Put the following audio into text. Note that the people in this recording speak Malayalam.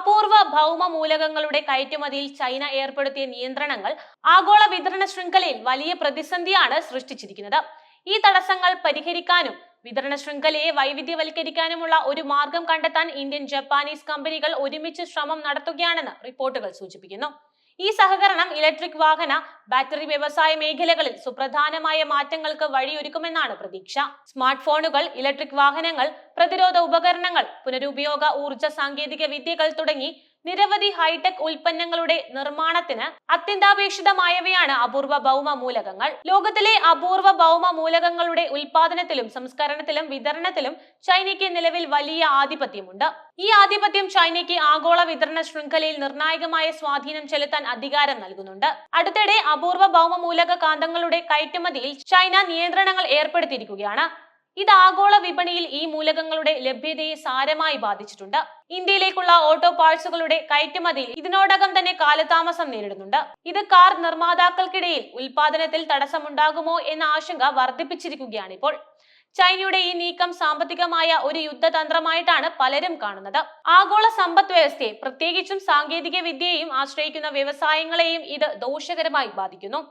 അപൂർവ ഭൗമ മൂലകങ്ങളുടെ കയറ്റുമതിയിൽ ചൈന ഏർപ്പെടുത്തിയ നിയന്ത്രണങ്ങൾ ആഗോള വിതരണ ശൃംഖലയിൽ വലിയ പ്രതിസന്ധിയാണ് സൃഷ്ടിച്ചിരിക്കുന്നത്. ഈ തടസ്സങ്ങൾ പരിഹരിക്കാനും വിതരണ ശൃംഖലയെ വൈവിധ്യവൽക്കരിക്കാനുമുള്ള ഒരു മാർഗം കണ്ടെത്താൻ ഇന്ത്യൻ ജപ്പാനീസ് കമ്പനികൾ ഒരുമിച്ച് ശ്രമം നടത്തുകയാണെന്ന് റിപ്പോർട്ടുകൾ സൂചിപ്പിക്കുന്നു. ഈ സഹകരണം ഇലക്ട്രിക് വാഹന ബാറ്ററി വ്യവസായ മേഖലകളിൽ സുപ്രധാനമായ മാറ്റങ്ങൾക്ക് വഴിയൊരുക്കുമെന്നാണ് പ്രതീക്ഷ. സ്മാർട്ട് ഫോണുകൾ ഇലക്ട്രിക് വാഹനങ്ങൾ പ്രതിരോധ ഉപകരണങ്ങൾ പുനരുപയോഗ ഊർജ സാങ്കേതിക വിദ്യകൾ തുടങ്ങി നിരവധി ഹൈടെക് ഉൽപ്പന്നങ്ങളുടെ നിർമ്മാണത്തിന് അത്യന്താപേക്ഷിതമായവയാണ് അപൂർവ ഭൗമ മൂലകങ്ങൾ. ലോകത്തിലെ അപൂർവ ഭൗമ മൂലകങ്ങളുടെ ഉൽപാദനത്തിലും സംസ്കരണത്തിലും വിതരണത്തിലും ചൈനയ്ക്ക് നിലവിൽ വലിയ ആധിപത്യമുണ്ട്. ഈ ആധിപത്യം ചൈനയ്ക്ക് ആഗോള വിതരണ ശൃംഖലയിൽ നിർണായകമായ സ്വാധീനം ചെലുത്താൻ അധികാരം നൽകുന്നുണ്ട്. അടുത്തിടെ അപൂർവ ഭൗമ മൂലക കാന്തങ്ങളുടെ കയറ്റുമതിയിൽ ചൈന നിയന്ത്രണങ്ങൾ ഏർപ്പെടുത്തിയിരിക്കുകയാണ്. ഇത് ആഗോള വിപണിയിൽ ഈ മൂലകങ്ങളുടെ ലഭ്യതയെ സാരമായി ബാധിച്ചിട്ടുണ്ട്. ഇന്ത്യയിലേക്കുള്ള ഓട്ടോ പാഴ്സുകളുടെ കയറ്റുമതിയിൽ ഇതിനോടകം തന്നെ കാലതാമസം നേരിടുന്നുണ്ട്. ഇത് കാർ നിർമ്മാതാക്കൾക്കിടയിൽ ഉൽപാദനത്തിൽ തടസ്സമുണ്ടാകുമോ എന്ന ആശങ്ക വർദ്ധിപ്പിച്ചിരിക്കുകയാണ് ഇപ്പോൾ. ചൈനയുടെ ഈ നീക്കം സാമ്പത്തികമായ ഒരു യുദ്ധതന്ത്രമായിട്ടാണ് പലരും കാണുന്നത്. ആഗോള സമ്പദ് വ്യവസ്ഥയെ പ്രത്യേകിച്ചും സാങ്കേതിക വിദ്യയെയും ആശ്രയിക്കുന്ന വ്യവസായങ്ങളെയും ഇത് ദോഷകരമായി ബാധിക്കുന്നു.